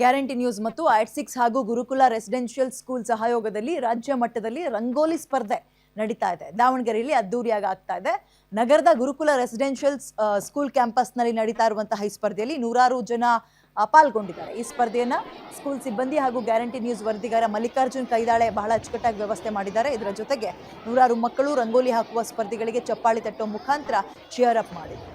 Guarantee news ಮತ್ತು ಐಟ್ six ಹಾಗೂ ಗುರುಕುಲ residential school ಸಹಯೋಗದಲ್ಲಿ ರಾಜ್ಯ ಮಟ್ಟದಲ್ಲಿ ರಂಗೋಲಿ ಸ್ಪರ್ಧೆ ನಡೀತಾ ಇದೆ. ದಾವಣಗೆರೆಯಲ್ಲಿ ಅದ್ದೂರಿಯಾಗಿ ಆಗ್ತಾ ಇದೆ. ನಗರದ ಗುರುಕುಲ ರೆಸಿಡೆನ್ಷಿಯಲ್ ಸ್ಕೂಲ್ ಕ್ಯಾಂಪಸ್ನಲ್ಲಿ ನಡೀತಾ ಇರುವಂತಹ ಈ ಸ್ಪರ್ಧೆಯಲ್ಲಿ ನೂರಾರು ಜನ ಪಾಲ್ಗೊಂಡಿದ್ದಾರೆ. ಈ ಸ್ಪರ್ಧೆಯನ್ನ ಸ್ಕೂಲ್ ಸಿಬ್ಬಂದಿ ಹಾಗೂ ಗ್ಯಾರಂಟಿ ನ್ಯೂಸ್ ವರದಿಗಾರ ಮಲ್ಲಿಕಾರ್ಜುನ್ ಕೈದಾಳೆ ಬಹಳ ಅಚ್ಚುಕಟ್ಟಾಗಿ ವ್ಯವಸ್ಥೆ ಮಾಡಿದ್ದಾರೆ. ಇದರ ಜೊತೆಗೆ ನೂರಾರು ಮಕ್ಕಳು ರಂಗೋಲಿ ಹಾಕುವ ಸ್ಪರ್ಧಿಗಳಿಗೆ ಚಪ್ಪಾಳಿ ತಟ್ಟುವ ಮುಖಾಂತರ ಚಿಯರ್ ಅಪ್ ಮಾಡಿದರು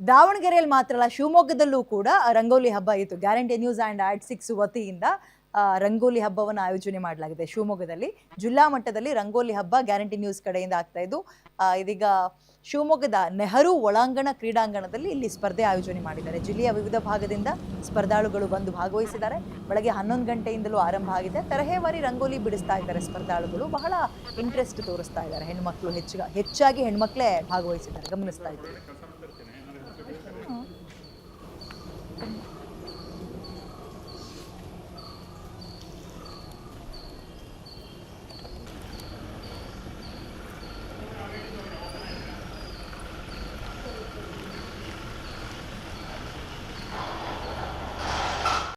ದಾವಣಗೆರೆಯಲ್ಲಿ ಮಾತ್ರ ಅಲ್ಲ, ಶಿವಮೊಗ್ಗದಲ್ಲೂ ಕೂಡ ರಂಗೋಲಿ ಹಬ್ಬ ಇತ್ತು. Guarantee news and ad six ವತಿಯಿಂದ ರಂಗೋಲಿ ಹಬ್ಬವನ್ನು ಆಯೋಜನೆ ಮಾಡಲಾಗಿದೆ ಶಿವಮೊಗ್ಗದಲ್ಲಿ. ಜಿಲ್ಲಾ ಮಟ್ಟದಲ್ಲಿ ರಂಗೋಲಿ ಹಬ್ಬ ಗ್ಯಾರಂಟಿ ನ್ಯೂಸ್ ಕಡೆಯಿಂದ ಆಗ್ತಾ ಇದ್ದು ಇದೀಗ ಶಿವಮೊಗ್ಗದ ನೆಹರು ಒಳಾಂಗಣ ಕ್ರೀಡಾಂಗಣದಲ್ಲಿ ಇಲ್ಲಿ ಸ್ಪರ್ಧೆ ಆಯೋಜನೆ ಮಾಡಿದ್ದಾರೆ. ಜಿಲ್ಲೆಯ ವಿವಿಧ ಭಾಗದಿಂದ ಸ್ಪರ್ಧಾಳುಗಳು ಬಂದು ಭಾಗವಹಿಸಿದ್ದಾರೆ. ಬೆಳಗ್ಗೆ ಹನ್ನೊಂದು ಗಂಟೆಯಿಂದಲೂ ಆರಂಭ ಆಗಿದೆ. ತರಹೇವಾರಿ ರಂಗೋಲಿ ಬಿಡಿಸ್ತಾ ಇದ್ದಾರೆ ಸ್ಪರ್ಧಾಳುಗಳು. ಬಹಳ ಇಂಟ್ರೆಸ್ಟ್ ತೋರಿಸ್ತಾ ಇದ್ದಾರೆ. ಹೆಣ್ಮಕ್ಳು ಹೆಚ್ಚು ಹೆಚ್ಚಾಗಿ ಹೆಣ್ಮಕ್ಳೇ ಭಾಗವಹಿಸಿದ್ದಾರೆ. ಗಮನಿಸ್ತಾ ಇದ್ದೀವಿ